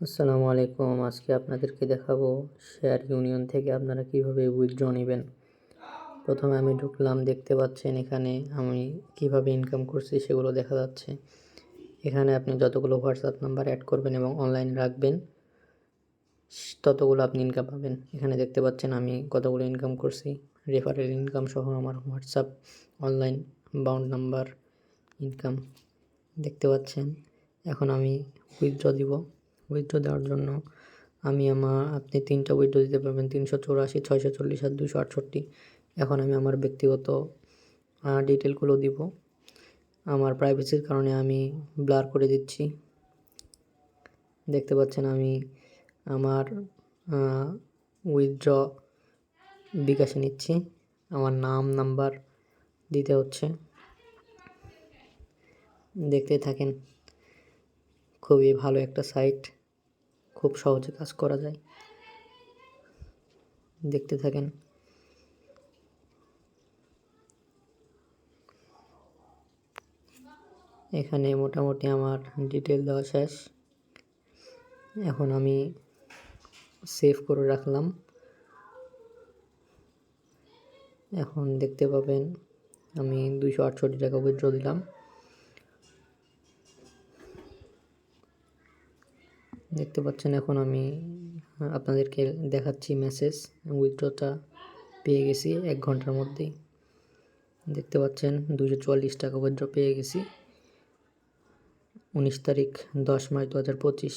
আসসালামু আলাইকুম। আজকে আপনাদেরকে দেখাবো শেয়ার ইউনিয়ন থেকে আপনারা কীভাবে উইথড্র নেবেন। প্রথমে আমি ঢুকলাম, দেখতে পাচ্ছেন এখানে আমি কীভাবে ইনকাম করছি সেগুলো দেখা যাচ্ছে। এখানে আপনি যতগুলো হোয়াটসঅ্যাপ নাম্বার অ্যাড করবেন এবং অনলাইন রাখবেন, ততগুলো আপনি ইনকাম পাবেন। এখানে দেখতে পাচ্ছেন আমি কতগুলো ইনকাম করছি। রেফারেল ইনকাম সহ আমার WhatsApp online bound number income দেখতে পাচ্ছেন। এখন আমি উইথড্র দিব। উইথড্র দেওয়ার জন্য। আমি আমার, আপনি তিনটা উইথড্র দিতে পারবেন, তিনশো চৌরাশি, ছয়শো চল্লিশ আর দুশো আটষট্টি। এখন আমি আমার ব্যক্তিগত ডিটেলগুলো দিব। আমার প্রাইভেসির কারণে আমি ব্লার করে দিচ্ছি। দেখতে পাচ্ছেন আমি আমার উইথড্র বিকাশে নিচ্ছি। আমার নাম নাম্বার দিতে হচ্ছে। দেখতে থাকেন। খুবই ভালো একটা সাইট খুব সহজে কাজ করা যায়। দেখতে থাকেন। এখানে মোটামুটি আমার ডিটেল দেওয়া শেষ। এখন আমি সেভ করে রাখলাম। এখন দেখতে পাবেন, আমি দুইশো আটষট্টি টাকা উইথড্র দিলাম। দেখতে পাচ্ছেন এখন আমি আপনাদেরকে দেখাচ্ছি মেসেজ উইথড্রটা পেয়ে গেছি এক ঘণ্টার মধ্যেই। দেখতে পাচ্ছেন দুশো চুয়াল্লিশ টাকা উইথড্র পেয়ে গেছি। উনিশ তারিখ দশ মার্চ দু হাজার পঁচিশ।